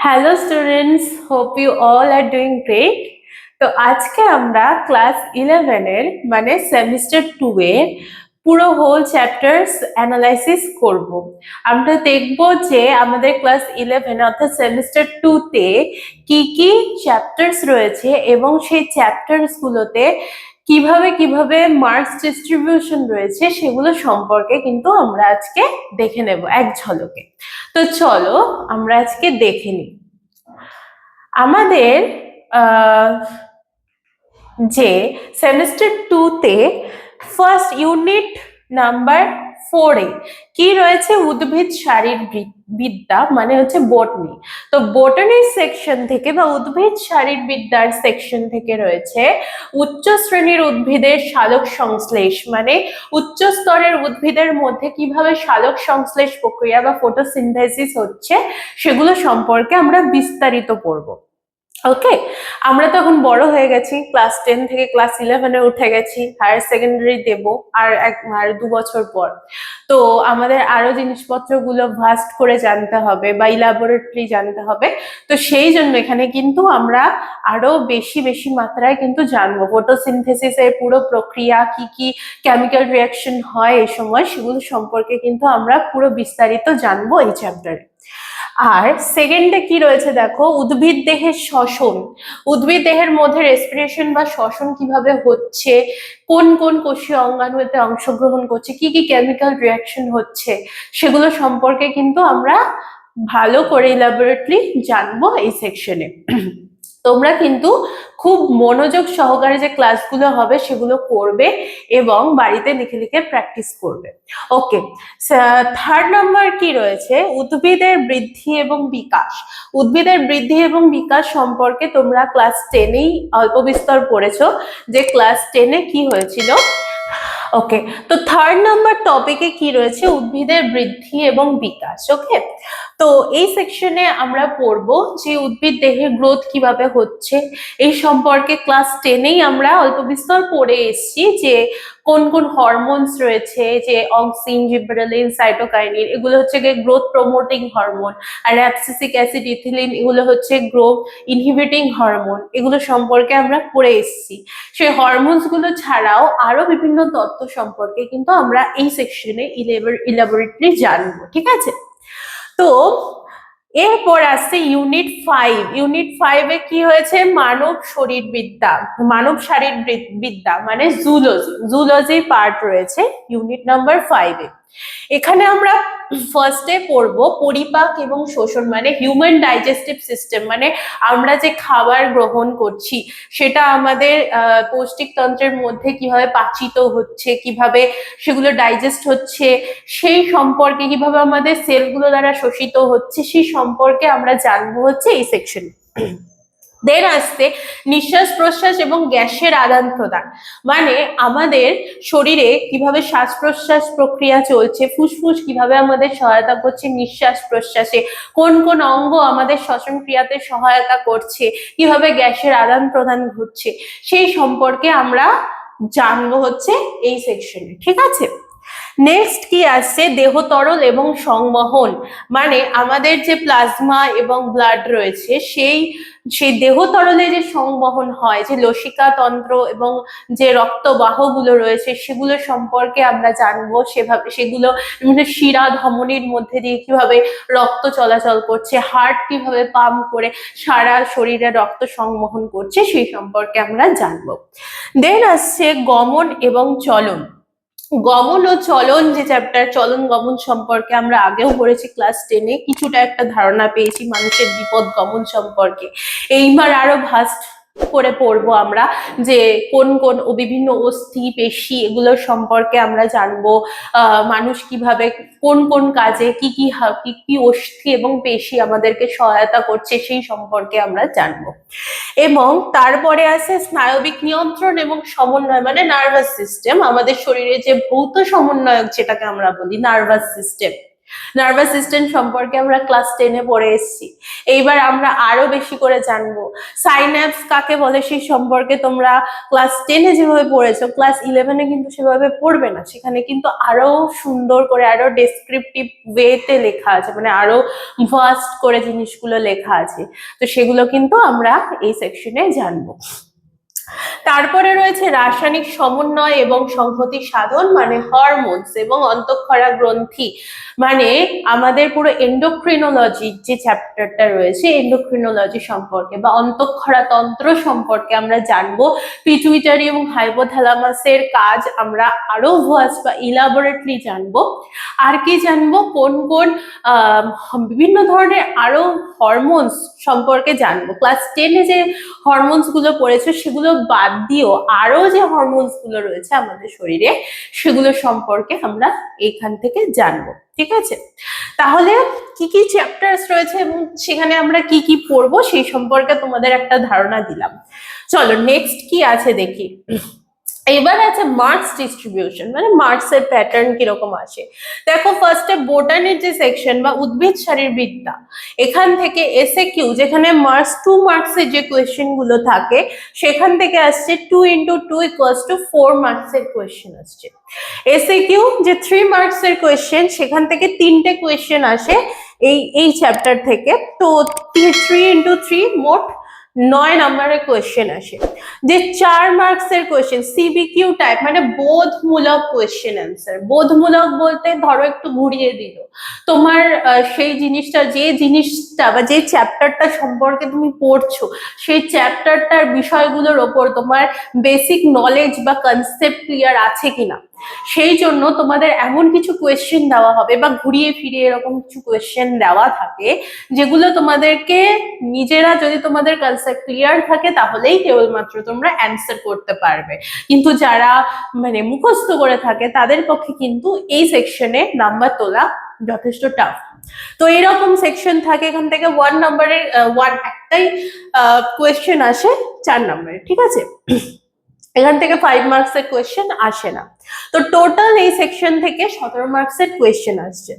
Hello students hope you all are doing great তো আজকে আমরা ক্লাস ইলেভেনের মানে সেমিস্টার টু এর পুরো হোল চ্যাপ্টার্স অ্যানালাইসিস করব। আমরা দেখব যে আমাদের ক্লাস ইলেভেন অর্থাৎ সেমিস্টার টুতে কি কি চ্যাপ্টার্স রয়েছে এবং সেই চ্যাপ্টার্স গুলোতে কীভাবে কীভাবে মার্কস ডিস্ট্রিবিউশন রয়েছে সেগুলো সম্পর্কে কিন্তু আমরা আজকে দেখে নেব এক ঝলকে। তো চলো আমরা আজকে দেখে নিই। আমাদের যে সেমিস্টার টুতে ফার্স্ট ইউনিট নাম্বার ফোরে কি রয়েছে উদ্ভিদ শারীর বিদ্যা? মানে হচ্ছে বটনি। তো বটনির সেকশন থেকে বা উদ্ভিদ শারীর বিদ্যার সেকশন থেকে রয়েছে উচ্চ শ্রেণির উদ্ভিদের সালোক সংশ্লেষ। মানে উচ্চ স্তরের উদ্ভিদের মধ্যে কীভাবে সালোক সংশ্লেষ প্রক্রিয়া বা ফটোসিনথেসিস হচ্ছে সেগুলো সম্পর্কে আমরা বিস্তারিত পড়ব। ওকে আমরা তো এখন বড় হয়ে গেছি ক্লাস টেন থেকে ক্লাস ইলেভেনে উঠে গেছি হায়ার সেকেন্ডারি দেব, আর এক, আর দু বছর পর। তো আমাদের আরও জিনিসপত্রগুলো ভাস্ট করে জানতে হবে বা ইলাবোরেটরি জানতে হবে। তো সেই জন্য এখানে কিন্তু আমরা আরও বেশি বেশি মাত্রায় কিন্তু জানব। ফটোসিনথেসিসের পুরো প্রক্রিয়া, কি কি কেমিক্যাল রিয়াকশন হয় এই সময়, সেগুলো সম্পর্কে কিন্তু আমরা পুরো বিস্তারিত জানব এই চ্যাপ্টারে আর সেকেন্ডে কি রয়েছে দেখো? উদ্ভিদ দেহের শ্বসন। উদ্ভিদ দেহের মধ্যে রেসপিরেশন বা শ্বসন কীভাবে হচ্ছে? কোন কোন কোষীয় অঙ্গাণু এতে অংশগ্রহণ করছে? কি কি কেমিক্যাল রিয়াকশন হচ্ছে? সেগুলো সম্পর্কে কিন্তু আমরা ভালো করে ইলাবোরেটলি জানব এই সেকশনে তোমরা কিন্তু খুব মনোযোগ সহকারে যে ক্লাসগুলো হবে সেগুলো করবে এবং বাড়িতে লিখে লিখে প্র্যাকটিস করবে। ওকে থার্ড নাম্বার কি রয়েছে? উদ্ভিদের বৃদ্ধি এবং বিকাশ। উদ্ভিদের বৃদ্ধি এবং বিকাশ সম্পর্কে তোমরা ক্লাস টেনেই অল্প বিস্তর পড়েছো যে ক্লাস টেনে কি হয়েছিল? ওকে তো থার্ড নাম্বার টপিকে কি রয়েছে? উদ্ভিদের বৃদ্ধি এবং বিকাশ। ওকে তো এই সেকশনে আমরা পড়ব যে উদ্ভিদ দেহের গ্রোথ কীভাবে হচ্ছে। এই সম্পর্কে ক্লাস টেনেই আমরা অল্প বিস্তর পড়ে এসেছি যে কোন কোন হরমোনস রয়েছে, যে অক্সিন জিব্রেলিন সাইটোকাইনিন এগুলো হচ্ছে গিয়ে গ্রোথ প্রমোটিং হরমোন আর অ্যাপসিসিক অ্যাসিড ইথিলিন এগুলো হচ্ছে গ্রোথ ইনহিবিটিং হরমোন এগুলো সম্পর্কে আমরা পড়ে এসেছি। সেই হরমোনসগুলো ছাড়াও আরও বিভিন্ন তত্ত্ব সম্পর্কে কিন্তু আমরা এই সেকশনে ইলাবোরেটলি জানব, ঠিক আছে? তো এরপর আসছে ইউনিট ফাইভ ইউনিট ফাইভে কি হয়েছে? মানব শরীর বিদ্যা মানব শারীর বিদ্যা মানে জুলজি জুলজি পার্ট রয়েছে ইউনিট নাম্বার ফাইভে এখানে আমরা ফার্স্টে পড়ব পরিপাক এবং শোষণ মানে হিউম্যান ডাইজেস্টিভ সিস্টেম মানে আমরা যে খাবার গ্রহণ করছি, সেটা আমাদের পৌষ্টিক তন্ত্রের মধ্যে কীভাবে পাচিত হচ্ছে, কীভাবে সেগুলো ডাইজেস্ট হচ্ছে, সেই সম্পর্কে কীভাবে আমাদের সেলগুলো দ্বারা শোষিত হচ্ছে, সেই সম্পর্কে আমরা জানব হচ্ছে এই সেকশন দেন আসছে নিঃশ্বাস প্রশ্বাস এবং গ্যাসের আদান প্রদান মানে আমাদের শরীরে কীভাবে শ্বাস প্রশ্বাস প্রক্রিয়া চলছে, ফুসফুস কীভাবে আমাদের সহায়তা করছে, নিঃশ্বাস প্রশ্বাসে কোন কোন অঙ্গ আমাদের শ্বসন ক্রিয়াতে সহায়তা করছে, কীভাবে গ্যাসের আদান প্রদান ঘটছে, সেই সম্পর্কে আমরা জানব হচ্ছে এই সেকশনে ঠিক আছে? নেক্সট কি আসছে? দেহ তরল এবং সংবহন। মানে আমাদের যে প্লাজমা এবং ব্লাড রয়েছে, সেই সেই দেহ তরলে যে সংবহন হয়, যে লসিকা তন্ত্র এবং যে রক্তবাহগুলো রয়েছে, সেগুলো সম্পর্কে আমরা জানব সেভাবে, সেগুলো বিভিন্ন শিরা ধমনির মধ্যে দিয়ে কীভাবে রক্ত চলাচল করছে, হার্ট কীভাবে পাম্প করে সারা শরীরে রক্ত সংবহন করছে, সেই সম্পর্কে আমরা জানব। দেন আসছে গমন এবং চলন। গমন ও চলন যে চ্যাপ্টার চলন গমন সম্পর্কে আমরা আগেও পড়েছি ক্লাস টেনে কিছুটা একটা ধারণা পেয়েছি মানুষের বিপদ গমন সম্পর্কে। এইবার আরও ভাস্ট করে পড়ব আমরা যে কোন কোন বিভিন্ন অস্থি, পেশি এগুলোর সম্পর্কে আমরা জানব মানুষ কীভাবে কোন কোন কাজে কি কি কি কি অস্থি এবং পেশি আমাদেরকে সহায়তা করছে সেই সম্পর্কে আমরা জানব। এবং তারপরে আছে স্নায়বিক নিয়ন্ত্রণ এবং সমন্বয় মানে নার্ভাস সিস্টেম আমাদের শরীরে যে ভৌত সমন্বয়ক যেটাকে আমরা বলি নার্ভাস সিস্টেম নার্ভাস সিস্টেম সম্পর্কে আমরা ক্লাস টেনে পড়ে এসেছি। এইবার আমরা আরও বেশি করে জানব। সাইন্যাপস কাকে বলে সেই সম্পর্কে তোমরা ক্লাস টেনে যেভাবে পড়েছো ক্লাস ইলেভেনে কিন্তু সেভাবে পড়বে না। সেখানে কিন্তু আরও সুন্দর করে, আরও ডেসক্রিপটিভ ওয়েতে লেখা আছে। মানে আরও ভাস্ট করে জিনিসগুলো লেখা আছে। তো সেগুলো কিন্তু আমরা এই সেকশনে জানব। তারপরে রয়েছে রাসায়নিক সমন্বয় এবং সংহতি সাধন মানে হরমোনস এবং অন্তঃক্ষরা গ্রন্থি। মানে আমাদের পুরো এন্ডোক্রিনোলজি যে চ্যাপ্টারটা রয়েছে এন্ডোক্রিনোলজি সম্পর্কে বা অন্তঃক্ষরা তন্ত্র সম্পর্কে আমরা জানব। পিটুইটারি এবং হাইপোথ্যালামাসের কাজ আমরা আরও ভাস বা ইলাবোরেটলি জানব। আর কি জানব? কোন কোন বিভিন্ন ধরনের আরও হরমোনস সম্পর্কে জানব। ক্লাস টেনে যে হরমোনসগুলো পড়েছো, সেগুলো বাদ দিয়েও আরও যে হরমোনসগুলো রয়েছে আমাদের শরীরে, সেগুলো সম্পর্কে আমরা এখান থেকে জানব, ঠিক আছে? তাহলে কি কি চ্যাপ্টার্স রয়েছে এবং সেখানে আমরা কি কি পড়ব সেই সম্পর্কে তোমাদের একটা ধারণা দিলাম। চলো নেক্সট কি আছে দেখি। এবার আছে মার্কস ডিস্ট্রিবিউশন মানে মার্কসের প্যাটার্ন কীরকম আসে দেখো ফার্স্টে বোটানির যে সেকশন বা উদ্ভিদ শারীরবিদ্যা এখান থেকে এসে কিউ যেখানে মার্কস টু মার্কসের যে কোয়েশ্চেনগুলো থাকে, সেখান থেকে আসছে two into two equals to four মার্কসের কোয়েশ্চেন আসছে। এসে কিউ যে থ্রি মার্কসের কোয়েশ্চেন সেখান থেকে তিনটে কোয়েশ্চেন আসে এই এই চ্যাপ্টার থেকে। তো থ্রি ইন্টু থ্রি মোট নয় নম্বরের কোয়েশ্চেন আসে। যে চার মার্কসের কোয়েশ্চেন সিবিকিউ টাইপ মানে বোধমূলক কোয়েশ্চেন অ্যান্সার বোধমূলক বলতে ধরো একটু ঘুরিয়ে দিল। তোমার সেই জিনিসটা, যে জিনিসটা বা যে চ্যাপ্টারটা সম্পর্কে তুমি পড়ছো, সেই চ্যাপ্টারটার বিষয়গুলোর ওপর তোমার বেসিক নলেজ বা কনসেপ্ট ক্লিয়ার আছে কিনা? সেই জন্য তোমাদের এমন কিছু কোয়েশ্চেন দেওয়া হবে বা ঘুরিয়ে ফিরিয়ে এরকম কিছু কোয়েশ্চেন দেওয়া থাকে, যেগুলো তোমাদেরকে নিজেরা যদি তোমাদের কনসেপ্ট ক্লিয়ার থাকে তাহলেই কেবলমাত্র তোমরা অ্যান্সার করতে পারবে। কিন্তু যারা মানে মুখস্থ করে থাকে তাদের পক্ষে কিন্তু এই সেকশনে নাম্বার তোলা যথেষ্ট টাফ তো এরকম সেকশন থাকে, এখান থেকে ওয়ান নাম্বারের ওয়ান একটাই কোয়েশ্চেন আসে, চার নাম্বারে ঠিক আছে? এখান থেকে ফাইভ মার্কসের কোয়েশ্চেন আসে না। তো টোটাল এই সেকশন থেকে সতেরো মার্কসের কোয়েশ্চেন আসছে।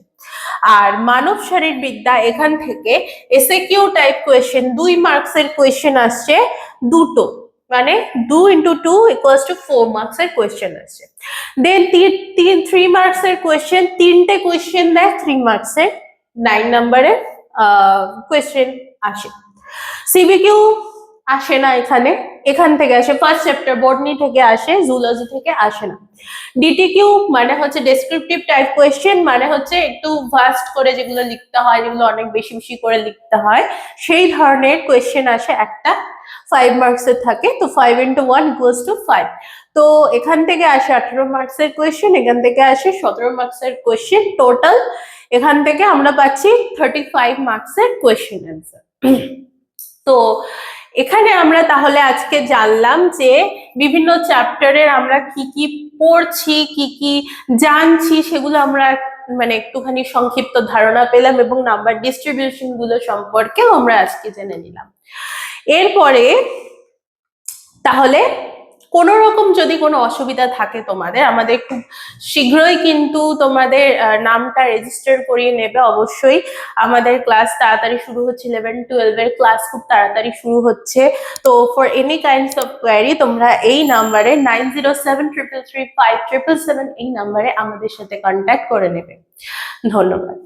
আর মানব শারীর বিদ্যা এখান থেকে এসে কিউ টাইপ কোয়েশ্চেন দুই মার্কসের কোয়েশ্চেন আসছে দুটো। মানে দু into two equals to four মার্কসের কোয়েশ্চেন আসছে। দেন তিন থ্রি মার্কসের কোয়েশ্চেন তিনটে কোয়েশ্চেন দেয় থ্রি মার্কসের নাইন নাম্বারের কোয়েশ্চেন আসে। সিবিকিউ আসে না এখানে। এখান থেকে আসে ফার্স্ট চ্যাপ্টার বটনি থেকে আসে জুলজি থেকে আসে না। ডিটিকিউ মানে হচ্ছে ডেসক্রিপটিভ টাইপ কোয়েশ্চেন মানে হচ্ছে একটু ভাস্ট করে যেগুলো লিখতে হয়, যেগুলো অনেক বেশি বেশি করে লিখতে হয়, সেই ধরনের কোয়েশ্চেন আসে একটা। ফাইভ মার্কসের থাকে, তো five into one equals to five তো এখান থেকে আসে আঠেরো মার্কসের কোয়েশ্চেন এখান থেকে আসে সতেরো মার্কসের কোয়েশ্চেন টোটাল এখান থেকে আমরা পাচ্ছি থার্টি ফাইভ মার্কসের কোয়েশ্চেন অ্যান্সার তো এখানে আমরা তাহলে আজকে জানলাম যে বিভিন্ন চ্যাপ্টারের আমরা কি কি পড়ছি, কি কি জানছি সেগুলো আমরা মানে একটুখানি সংক্ষিপ্ত ধারণা পেলাম এবং নাম্বার ডিস্ট্রিবিউশনগুলো সম্পর্কেও আমরা আজকে জেনে নিলাম। এরপরে তাহলে কোনো রকম যদি কোনো অসুবিধা থাকে তোমাদের, আমাদের খুব শীঘ্রই কিন্তু তোমাদের নামটা রেজিস্টার করিয়ে নেবে অবশ্যই। আমাদের ক্লাস তাড়াতাড়ি শুরু হচ্ছে ইলেভেন টুয়েলভের ক্লাস খুব তাড়াতাড়ি শুরু হচ্ছে। তো for any kinds of query তোমরা এই নাম্বারে nine zero seven triple three five triple seven এই নাম্বারে আমাদের সাথে কন্ট্যাক্ট করে নেবে। ধন্যবাদ.